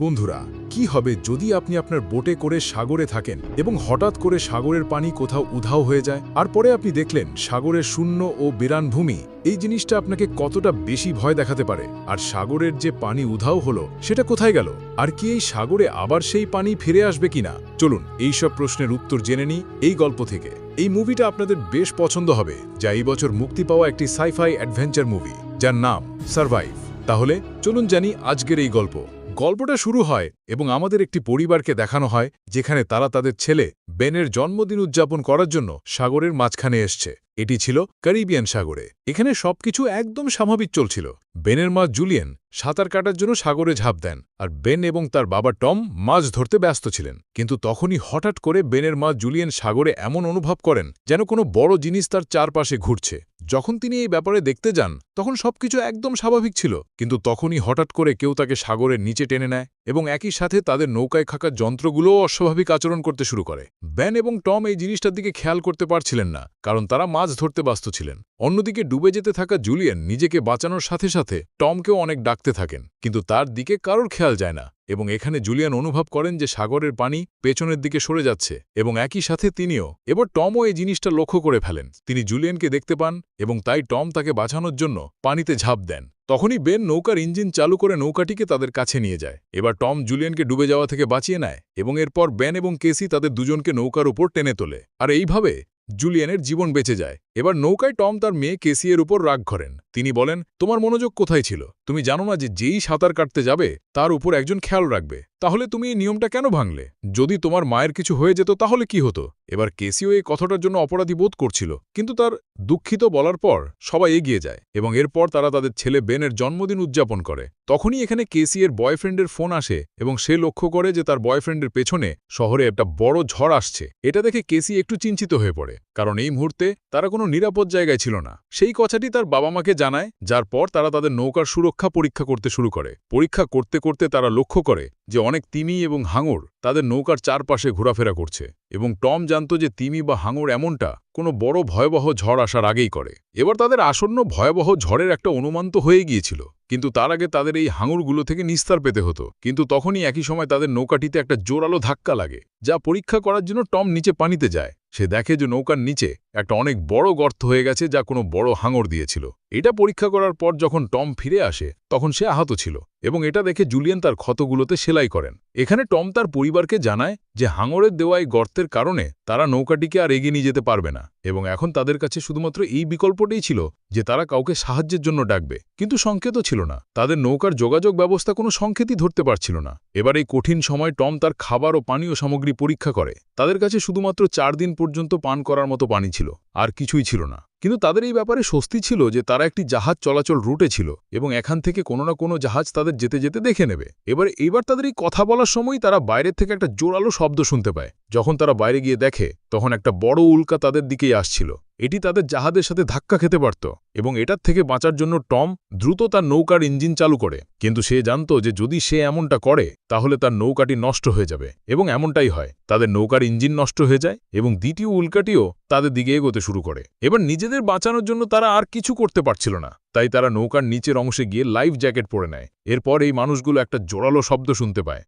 বন্ধুরা, কি হবে যদি আপনি আপনার বোটে করে সাগরে থাকেন এবং হঠাৎ করে সাগরের পানি কোথাও উধাও হয়ে যায়? আর পরে আপনি দেখলেন সাগরের শূন্য ও বিরান ভূমি, এই জিনিসটা আপনাকে কতটা বেশি ভয় দেখাতে পারে। আর সাগরের যে পানি উধাও হলো, সেটা কোথায় গেল? আর কি এই সাগরে আবার সেই পানি ফিরে আসবে কিনা? চলুন এই সব প্রশ্নের উত্তর জেনে নিই এই গল্প থেকে। এই মুভিটা আপনাদের বেশ পছন্দ হবে, যা এই বছর মুক্তি পাওয়া একটি সাইফাই অ্যাডভেঞ্চার মুভি যার নাম সার্ভাইভ তাহলে চলুন জানি আজকের এই গল্প। গল্পটা শুরু হয় এবং আমাদের একটি পরিবারকে দেখানো হয়, যেখানে তারা তাদের ছেলে বেনের জন্মদিন উদযাপন করার জন্য সাগরের মাঝখানে এসছে। এটি ছিল ক্যারিবিয়ান সাগরে। এখানে সবকিছু একদম স্বাভাবিক চলছিল। বেনের মা জুলিয়েন সাঁতার কাটার জন্য সাগরে ঝাঁপ দেন আর বেন এবং তার বাবা টম মাছ ধরতে ব্যস্ত ছিলেন। কিন্তু তখনই হঠাৎ করে বেনের মা জুলিয়েন সাগরে এমন অনুভব করেন যেন কোনো বড় জিনিস তার চারপাশে ঘুরছে। যখন তিনি এই ব্যাপারে দেখতে যান, তখন সবকিছু একদম স্বাভাবিক ছিল। কিন্তু তখনই হঠাৎ করে কেউ তাকে সাগরের নিচে টেনে নেয়। এবং একই সাথে তাদের নৌকায় থাকা যন্ত্রগুলোও অস্বাভাবিক আচরণ করতে শুরু করে। ব্যান এবং টম এই জিনিসটার দিকে খেয়াল করতে পারছিলেন না, কারণ তারা মাছ ধরতে ব্যস্ত ছিলেন। অন্যদিকে ডুবে যেতে থাকা জুলিয়েন নিজেকে বাঁচানোর সাথে সাথে টমকেও অনেক ডাকতে থাকেন, কিন্তু তার দিকে কারোর খেয়াল যায় না এবং এখানে জুলিয়ান অনুভব করেন যে সাগরের পানি পেছনের দিকে সরে যাচ্ছে এবং একই সাথে তিনিও। এবার টমও এই জিনিসটা লক্ষ্য করে ফেলেন। তিনি জুলিয়ানকে দেখতে পান এবং তাই টম তাকে বাঁচানোর জন্য পানিতে ঝাঁপ দেন। তখনই বেন নৌকার ইঞ্জিন চালু করে নৌকাটিকে তাদের কাছে নিয়ে যায়। এবার টম জুলিয়ানকে ডুবে যাওয়া থেকে বাঁচিয়ে নেয় এবং এরপর বেন এবং কেসি তাদের দুজনকে নৌকার উপর টেনে তোলে। আর এইভাবে জুলিয়ানের জীবন বেঁচে যায়। এবার নৌকায় টম তার মেয়ে কেসিয়ের উপর রাগ করেন। তিনি বলেন, তোমার মনোযোগ কোথায় ছিল? তুমি জানো না যে যেই সাঁতার কাটতে যাবে, তার উপর একজন খেয়াল রাখবে। তাহলে তুমি এই নিয়মটা কেন ভাঙলে? যদি তোমার মায়ের কিছু হয়ে যেত, তাহলে কি হতো? এবার কেসিও এই কথাটার জন্য অপরাধী বোধ করছিল, কিন্তু তার দুঃখিত বলার পর সবাই এগিয়ে যায় এবং এরপর তারা তাদের ছেলে বেনের জন্মদিন উদযাপন করে। তখনই এখানে কেসি এর বয়ফ্রেন্ডের ফোন আসে এবং সে লক্ষ্য করে যে তার বয়ফ্রেন্ডের পেছনে শহরে একটা বড় ঝড় আসছে। এটা দেখে কেসি একটু চিন্তিত হয়ে পড়ে। কারণ এই মুহূর্তে তারা কোনো নিরাপদ জায়গায় ছিল না। সেই কথাটি তার বাবা মাকে জানায়, যার পর তারা তাদের নৌকার সুরক্ষা পরীক্ষা করতে শুরু করে। পরীক্ষা করতে করতে তারা লক্ষ্য করে যে অনেক তিমি এবং হাঙর তাদের নৌকার চারপাশে ঘোরাফেরা করছে এবং টম জানত যে তিমি বা হাঙর এমনটা কোনো বড় ভয়াবহ ঝড় আসার আগেই করে। এবার তাদের আসন্ন ভয়াবহ ঝড়ের একটা অনুমান তো হয়ে গিয়েছিল, কিন্তু তার আগে তাদের এই হাঙরগুলো থেকে নিস্তার পেতে হতো। কিন্তু তখনই একই সময় তাদের নৌকাটিতে একটা জোরালো ধাক্কা লাগে, যা পরীক্ষা করার জন্য টম নিচে পানিতে যায়। সে দেখে যে নৌকার নিচে একটা অনেক বড় গর্ত হয়ে গেছে যা কোনো বড় হাঙর দিয়েছিল। এটা পরীক্ষা করার পর যখন টম ফিরে আসে, তখন সে আহত ছিল এবং এটা দেখে জুলিয়ান তার ক্ষতগুলোতে সেলাই করেন। এখানে টম তার পরিবারকে জানায় যে হাঙরের দেওয়া এই গর্তের কারণে তারা নৌকাটিকে আর এগিয়ে নিয়ে যেতে পারবে না এবং এখন তাদের কাছে শুধুমাত্র এই বিকল্পটাই ছিল যে তারা কাউকে সাহায্যের জন্য ডাকবে। কিন্তু সংকেতও ছিল না। তাদের নৌকার যোগাযোগ ব্যবস্থা কোনো সংকেতই ধরতে পারছিল না। এবার এই কঠিন সময় টম তার খাবার ও পানীয় সামগ্রী পরীক্ষা করে। তাদের কাছে শুধুমাত্র চার দিন পর্যন্ত পান করার মতো পানি ছিল, আর কিছুই ছিল না। কিন্তু তাদের এই ব্যাপারে স্বস্তি ছিল যে তারা একটি জাহাজ চলাচল রুটে ছিল এবং এখান থেকে কোনো না কোনো জাহাজ তাদের যেতে যেতে দেখে নেবে। এবার এইবার তাদের এই কথা বলার সময় তারা বাইরের থেকে একটা জোরালো শব্দ শুনতে পায়। যখন তারা বাইরে গিয়ে দেখে, তখন একটা বড় উল্কা তাদের দিকেই আসছিল। এটি তাদের জাহাজের সাথে ধাক্কা খেতে পারত এবং এটার থেকে বাঁচার জন্য টম দ্রুত তার নৌকার ইঞ্জিন চালু করে। কিন্তু সে জানত যে যদি সে এমনটা করে, তাহলে তার নৌকাটি নষ্ট হয়ে যাবে এবং এমনটাই হয়। তাদের নৌকার ইঞ্জিন নষ্ট হয়ে যায় এবং দ্বিতীয় উল্কাটিও তাদের দিকে এগোতে শুরু করে। এবার নিজেদের বাঁচানোর জন্য তারা আর কিছু করতে পারছিল না, তাই তারা নৌকার নিচের অংশে গিয়ে লাইফ জ্যাকেট পরে নেয়। এরপর এই মানুষগুলো একটা জোরালো শব্দ শুনতে পায়।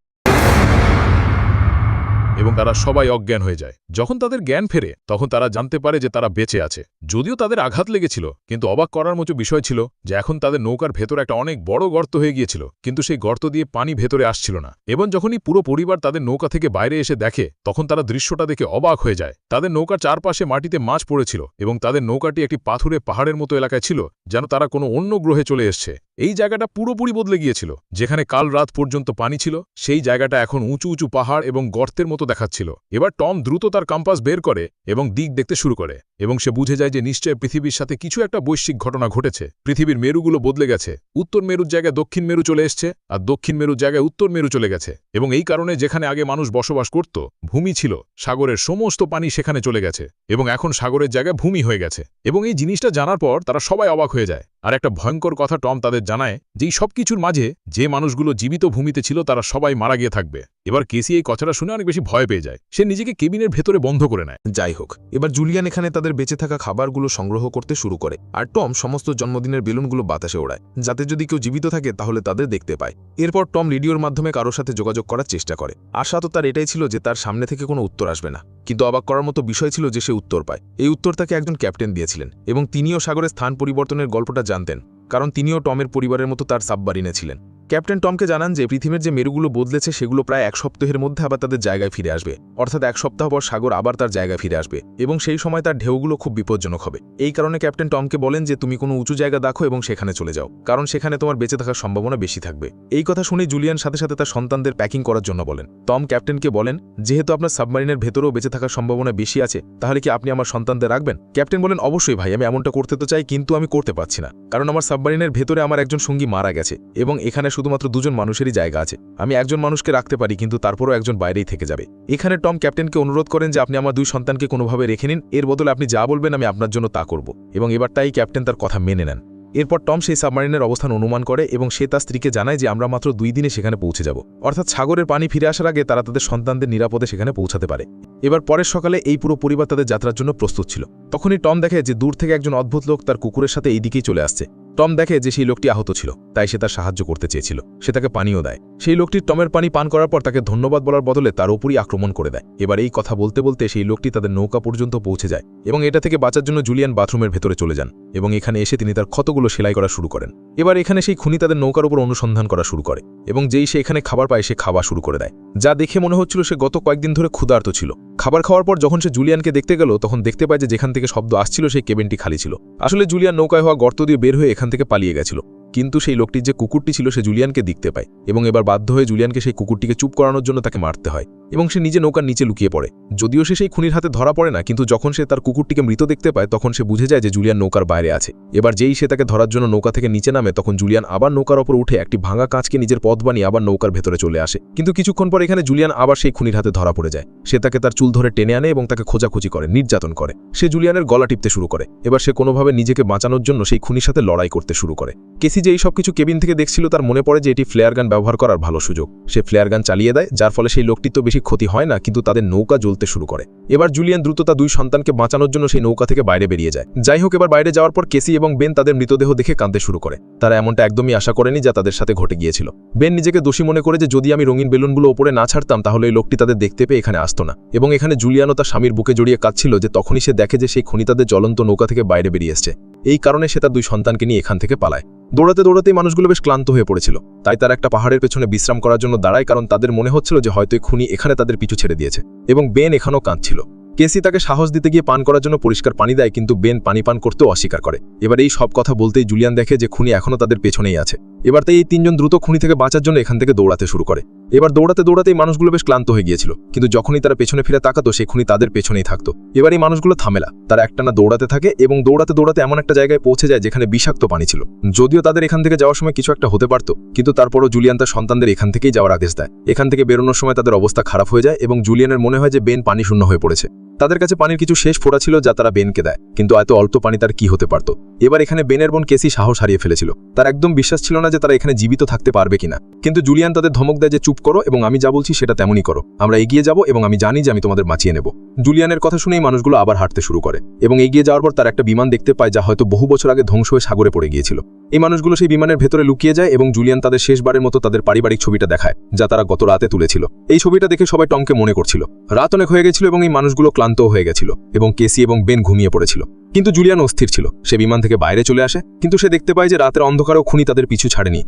এবং তারা সবাই অজ্ঞান হয়ে যায়। যখন তাদের জ্ঞান ফেরে, তখন তারা জানতে পারে যে তারা বেঁচে আছে। যদিও তাদের আঘাত লেগেছিল, কিন্তু অবাক করার মতো বিষয় ছিল যে এখন তাদের নৌকার ভেতর একটা অনেক বড় গর্ত হয়ে গিয়েছিল, কিন্তু সেই গর্ত দিয়ে পানি ভেতরে আসছিল না। এবং যখনই পুরো পরিবার তাদের নৌকা থেকে বাইরে এসে দেখে, তখন তারা দৃশ্যটা দেখে অবাক হয়ে যায়। তাদের নৌকার চারপাশে মাটিতে মাছ পড়েছিল এবং তাদের নৌকাটি একটি পাথুরে পাহাড়ের মতো এলাকায় ছিল, যেন তারা কোনো অন্য গ্রহে চলে এসছে। এই জায়গাটা পুরোপুরি বদলে গিয়েছিল। যেখানে কাল রাত পর্যন্ত পানি ছিল, সেই জায়গাটা এখন উঁচু উঁচু পাহাড় এবং গর্তের মতো দেখাচ্ছিল। এবার টম দ্রুত তার কাম্পাস বের করে এবং দিক দেখতে শুরু করে এবং সে বুঝে যায় যে নিশ্চয় পৃথিবীর সাথে কিছু একটা বৈশ্বিক ঘটনা ঘটেছে। পৃথিবীর মেরুগুলো বদলে গেছে। উত্তর মেরুর জায়গায় দক্ষিণ মেরু চলে এসছে আর দক্ষিণ মেরুর জায়গায় উত্তর মেরু চলে গেছে। এবং এই কারণে যেখানে আগে মানুষ বসবাস করত, ভূমি ছিল, সাগরের সমস্ত পানি সেখানে চলে গেছে এবং এখন সাগরের জায়গায় ভূমি হয়ে গেছে। এবং এই জিনিসটা জানার পর তারা সবাই অবাক হয়ে যায়। আর একটা ভয়ঙ্কর কথা টম তাদের জানায় যে সব কিছুর মাঝে যে মানুষগুলো জীবিত ভূমিতে ছিল, তারা সবাই মারা গিয়ে থাকবে। এবার কেসি এই কথাটা শুনে অনেক বেশি ভয় পেয়ে যায়। সে নিজেকে কেবিনের ভেতরে বন্ধ করে নেয়। যাই হোক, এবার জুলিয়ান এখানে তাদের বেঁচে থাকা খাবারগুলো সংগ্রহ করতে শুরু করে আর টম সমস্ত জন্মদিনের বেলুনগুলো বাতাসে ওড়ায়। যাতে যদি কেউ জীবিত থাকে, তাহলে তাদের দেখতে পায়। এরপর টম রেডিওর মাধ্যমে কারোর সাথে যোগাযোগ করার চেষ্টা করে। আশা তো তার এটাই ছিল যে তার সামনে থেকে কোনো উত্তর আসবে না। কিন্তু অবাক করার মতো বিষয় ছিল যে সে উত্তর পায়। এই উত্তর তাকে একজন ক্যাপ্টেন দিয়েছিলেন এবং তিনিও সাগরের স্থান পরিবর্তনের গল্পটা জানতেন। কারণ তিনিও টমের পরিবারের মতো তার সাববারিনে ছিলেন ক্যাপ্টেন টমকে জানান যে, পৃথিবীর যে মেরুগুলো বদলেছে সেগুলো প্রায় এক সপ্তাহের মধ্যে আবার তাদের জায়গায় ফিরে আসবে। অর্থাৎ এক সপ্তাহ পর সাগর আবার তার জায়গায় ফিরে আসবে এবং সেই সময় তার ঢেউগুলো খুব বিপজ্জনক হবে। এই কারণে ক্যাপ্টেন টমকে বলেন যে, তুমি কোনো উঁচু জায়গা দেখো এবং সেখানে চলে যাও, কারণ সেখানে তোমার বেঁচে থাকার সম্ভাবনা বেশি থাকবে। এই কথা শুনে জুলিয়ান সাথে সাথে তার সন্তানদের প্যাকিং করার জন্য বলেন। টম ক্যাপ্টেনকে বলেন, যেহেতু আপনার সাবমারিনের ভেতরেও বেঁচে থাকার সম্ভাবনা বেশি আছে, তাহলে কি আপনি আমার সন্তানদের রাখবেন? ক্যাপ্টেন বলেন, অবশ্যই ভাই, আমি এমনটা করতে তো চাই, কিন্তু আমি করতে পারছি না। কারণ আমার সাবমারিনের ভেতরে আমার একজন সঙ্গী মারা গেছে এবং এখানে শুধুমাত্র দুজন মানুষেরই জায়গা আছে। আমি একজন মানুষকে রাখতে পারি, কিন্তু তারপরও একজন বাইরেই থেকে যাবে। এখানে টম ক্যাপ্টেনকে অনুরোধ করেন যে আপনি আমার দুই সন্তানকে কোনোভাবে রেখে নিন। এর বদলে আপনি যা বলবেন আমি আপনার জন্য তা করব। এবং এবার তাই ক্যাপ্টেন তার কথা মেনে নেন। এরপর টম সেই সাবমারিনের অবস্থান অনুমান করে এবং সে তার স্ত্রীকে জানায় যে আমরা মাত্র দুই দিনে সেখানে পৌঁছে যাব। অর্থাৎ সাগরের পানি ফিরে আসার আগে তারা তাদের সন্তানদের নিরাপদে সেখানে পৌঁছাতে পারে। এবার পরের সকালে এই পুরো পরিবার তাদের যাত্রার জন্য প্রস্তুত ছিল। তখনই টম দেখে যে দূর থেকে একজন অদ্ভুত লোক তার কুকুরের সাথে এই দিকেই চলে আসছে। টম দেখে যে সেই লোকটি আহত ছিল, তাই সে তার সাহায্য করতে চেয়েছিল। সে তাকে পানিও দেয়। সেই লোকটির টমের পানি পান করার পর তাকে ধন্যবাদ বলার বদলে তার উপরই আক্রমণ করে দেয়। এবার এই কথা বলতে বলতে সেই লোকটি তাদের নৌকা পর্যন্ত পৌঁছে যায় এবং এটা থেকে বাঁচার জন্য জুলিয়ান বাথরুমের ভেতরে চলে যান এবং এখানে এসে তিনি তার ক্ষতগুলো সেলাই করা শুরু করেন। এবার এখানে সেই খুনি তাদের নৌকার উপর অনুসন্ধান করা শুরু করে এবং যেই সে এখানে খাবার পায় সে খাওয়া শুরু করে দেয়। যা দেখে মনে হচ্ছিল সে গত কয়েকদিন ধরে ক্ষুধার্ত ছিল। খাবার খাওয়ার পর যখন সে জুলিয়ানকে দেখতে গেল, তখন দেখতে পায় যে যেখান থেকে শব্দ আসছিল সেই কেবিনটি খালি ছিল। আসলে জুলিয়ান নৌকায় হওয়া গর্ত দিয়ে বের হয়ে এখান থেকে পালিয়ে গেছিল। কিন্তু সেই লোকটির যে কুকুরটি ছিল সে জুলিয়ানকে দেখতে পায় এবং এবার বাধ্য হয়ে জুলিয়ানকে সেই কুকুরটিকে চুপ করানোর জন্য তাকে মারতে হয়। এবং সে নিজে নৌকার নিচে লুকিয়ে পড়ে। যদিও সে সেই খুনির হাতে ধরা পড়ে না, কিন্তু যখন সে তার কুকুরটিকে মৃত দেখতে পায়, তখন সে বুঝে যায় যে জুলিয়ান নৌকার বাইরে আছে। এবার যেই সে তাকে ধরার জন্য নৌকা থেকে নিচে নামে, তখন জুলিয়ান আবার নৌকার ওপর উঠে একটি ভাঙা কাঁচকে নিজের পথ বানিয়ে আবার নৌকার ভেতরে চলে আসে। কিন্তু কিছুক্ষণ পর এখানে জুলিয়ান আবার সেই খুনির হাতে ধরা পড়ে যায়। সে তাকে তার চুল ধরে টেনে আনে এবং তাকে খোঁজাখুঁজি করে, নির্যাতন করে। সে জুলিয়ানের গলা টিপতে শুরু করে। এবার সে কোনোভাবে নিজেকে বাঁচানোর জন্য সেই খুনির সাথে লড়াই করতে শুরু করে। কেসি যে এই সবকিছু কেবিন থেকে দেখছিল, তার মনে পড়ে যে এটি ফ্লেয়ার গান ব্যবহার করার ভালো সুযোগ। সে ফ্লেয়ার গান চালিয়ে দেয়, যার ফলে সেই লোকটির তো বেশি ক্ষতি হয় না, কিন্তু তাদের নৌকা জ্বলতে শুরু করে। এবার জুলিয়ান দ্রুত তার দুই সন্তানকে বাঁচানোর জন্য সেই নৌকা থেকে বাইরে বেরিয়ে যায়। যাই হোক, এবার বাইরে যাওয়ার পর কেসি এবং বেন তাদের মৃতদেহ দেখে কাঁদতে শুরু করে। তারা এমনটা একদমই আশা করেনি যা তাদের সাথে ঘটে গিয়েছিল। বেন নিজেকে দোষী মনে করে যে, যদি আমি রঙিন বেলুনগুলো ওপরে না ছাড়তাম, তাহলে এই লোকটি তাদের দেখতে পেয়ে এখানে আসতো না। এবং এখানে জুলিয়ানও তার স্বামীর বুকে জড়িয়ে কাঁদছিল যে, তখনই সে দেখে যে, সেই খনি তাদের জ্বলন্ত নৌকা থেকে বাইরে বেরিয়ে এসছে। এই কারণে সে তার দুই সন্তানকে নিয়ে এখান থেকে পালায়। দৌড়াতে দৌড়াতেই মানুষগুলো বেশ ক্লান্ত হয়ে পড়েছিল। তাই তারা একটা পাহাড়ের পেছনে বিশ্রাম করার জন্য দাঁড়ায়, কারণ তাদের মনে হচ্ছিল যে হয়তো খুনি এখানে তাদের পিছু ছেড়ে দিয়েছে। এবং বেন এখানেও কাঁদছিল। কেসি তাকে সাহস দিতে গিয়ে পান করার জন্য পরিষ্কার পানি দেয়, কিন্তু বেন পানি পান করতেও অস্বীকার করে। এবার এই সব কথা বলতেই জুলিয়ান দেখে যে খুনি এখনও তাদের পেছনেই আছে। এবার তাই এই তিনজন দ্রুত খুনি থেকে বাঁচার জন্য এখান থেকে দৌড়াতে শুরু করে। এবার দৌড়াতে দৌড়াতেই মানুষগুলো বেশ ক্লান্ত হয়ে গিয়েছিল, কিন্তু যখনই তারা পেছনে ফিরে তাকাতো সে খুনি তাদের পেছনেই থাকতো। এবার এই মানুষগুলো থামেলা। তারা একটানা দৌড়াতে থাকে এবং দৌড়াতে দৌড়াতে এমন একটা জায়গায় পৌঁছে যায় যেখানে বিষাক্ত পানি ছিল। যদিও তাদের এখান থেকে যাওয়ার সময় কিছু একটা হতে পারত, কিন্তু তারপরও জুলিয়ান তার সন্তানদের এখান থেকেই যাওয়ার আদেশ দেয়। এখান থেকে বেরোনোর সময় তাদের অবস্থা খারাপ হয়ে যায় এবং জুলিয়ানের মনে হয় যে বেন পানি শূন্য হয়ে পড়েছে। তাদের কাছে পানির কিছু শেষ ফোড়া ছিল যা তারা বেনকে দেয়, কিন্তু এত অল্প পানি তার কি হতে পারত? এবার এখানে বেনের বোন কেসি সাহস হারিয়ে ফেলেছিল। তার একদম বিশ্বাস ছিল না যে তারা এখানে জীবিত থাকতে পারবে কিনা। কিন্তু জুলিয়ান তাদের ধমক দেয় যে, চুপ করো এবং আমি যা বলছি সেটা তেমনই করো। আমরা এগিয়ে যাব এবং আমি জানি যে আমি তোমাদের বাঁচিয়ে নেব। জুলিয়ানের কথা শুনেই মানুষগুলো আবার হাঁটতে শুরু করে এবং এগিয়ে যাওয়ার পর তার একটা বিমান দেখতে পায় যা হয়তো বহু বছর আগে ধ্বংস হয়ে সাগরে পড়ে গিয়েছিল। এই মানুষগুলো সেই বিমানের ভেতরে লুকিয়ে যায় এবং জুলিয়ান তাদের শেষবারের মতো তাদের পারিবারিক ছবিটা দেখায়, যা তারা গত রাতে তুলেছিল। এই ছবিটা দেখে সবাই টমকে মনে করছিল। রাত অনেক হয়ে গেছিল এবং এই মানুষগুলো ক্লান্তও হয়ে গেছিল এবং কেসি এবং বেন ঘুমিয়ে পড়েছিল। কিন্তু জুলিয়ান অস্থির ছিল। সে বিমান থেকে বাইরে চলে আসে, কিন্তু সে দেখতে পায় যে রাতের অন্ধকারও খুনি তাদের পিছু ছাড়েনি।